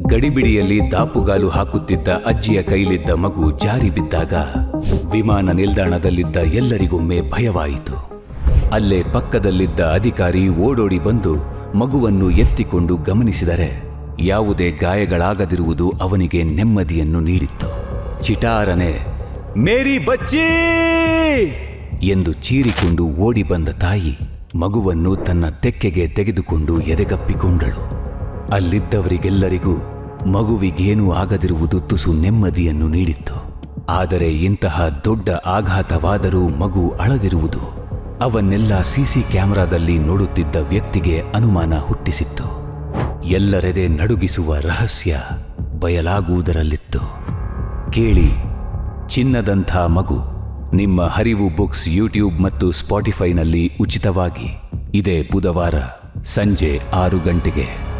ಗಡಿಬಿಡಿಯಲ್ಲಿ ದಾಪುಗಾಲು ಹಾಕುತ್ತಿದ್ದ ಅಜ್ಜಿಯ ಕೈಲಿದ್ದ ಮಗು ಜಾರಿ ಬಿದ್ದಾಗ ವಿಮಾನ ನಿಲ್ದಾಣದಲ್ಲಿದ್ದ ಎಲ್ಲರಿಗೊಮ್ಮೆ ಭಯವಾಯಿತು. ಅಲ್ಲೇ ಪಕ್ಕದಲ್ಲಿದ್ದ ಅಧಿಕಾರಿ ಓಡೋಡಿ ಬಂದು ಮಗುವನ್ನು ಎತ್ತಿಕೊಂಡು ಗಮನಿಸಿದರೆ ಯಾವುದೇ ಗಾಯಗಳಾಗದಿರುವುದು ಅವನಿಗೆ ನೆಮ್ಮದಿಯನ್ನು ನೀಡಿತ್ತು. ಚಿಟಾರನೆ, ಮೇರಿ ಬಚ್ಚಿ! ಎಂದು ಚೀರಿಕೊಂಡು ಓಡಿ ಬಂದ ತಾಯಿ ಮಗುವನ್ನು ತನ್ನ ತೆಕ್ಕೆಗೆ ತೆಗೆದುಕೊಂಡು ಎದೆಗಪ್ಪಿಕೊಂಡಳು. ಅಲ್ಲಿದ್ದವರಿಗೆಲ್ಲರಿಗೂ ಮಗುವಿಗೇನೂ ಆಗದಿರುವುದು ತುಸು ನೆಮ್ಮದಿಯನ್ನು ನೀಡಿತ್ತು. ಆದರೆ ಇಂತಹ ದೊಡ್ಡ ಆಘಾತವಾದರೂ ಮಗು ಅಳದಿರುವುದು. ಅವನ್ನೆಲ್ಲ ಸಿಸಿ ಕ್ಯಾಮೆರಾದಲ್ಲಿ ನೋಡುತ್ತಿದ್ದ ವ್ಯಕ್ತಿಗೆ ಅನುಮಾನ ಹುಟ್ಟಿಸಿತ್ತು. ಎಲ್ಲರೆದೆ ನಡುಗಿಸುವ ರಹಸ್ಯ ಬಯಲಾಗುವುದರಲ್ಲಿತ್ತು. ಕೇಳಿ, ಚಿನ್ನದಂಥ ಮಗು, ನಿಮ್ಮ ಹರಿವು ಬುಕ್ಸ್ ಯೂಟ್ಯೂಬ್ ಮತ್ತು ಸ್ಪಾಟಿಫೈನಲ್ಲಿ ಉಚಿತವಾಗಿ. ಇದೇ ಬುಧವಾರ ಸಂಜೆ ಆರು ಗಂಟೆಗೆ.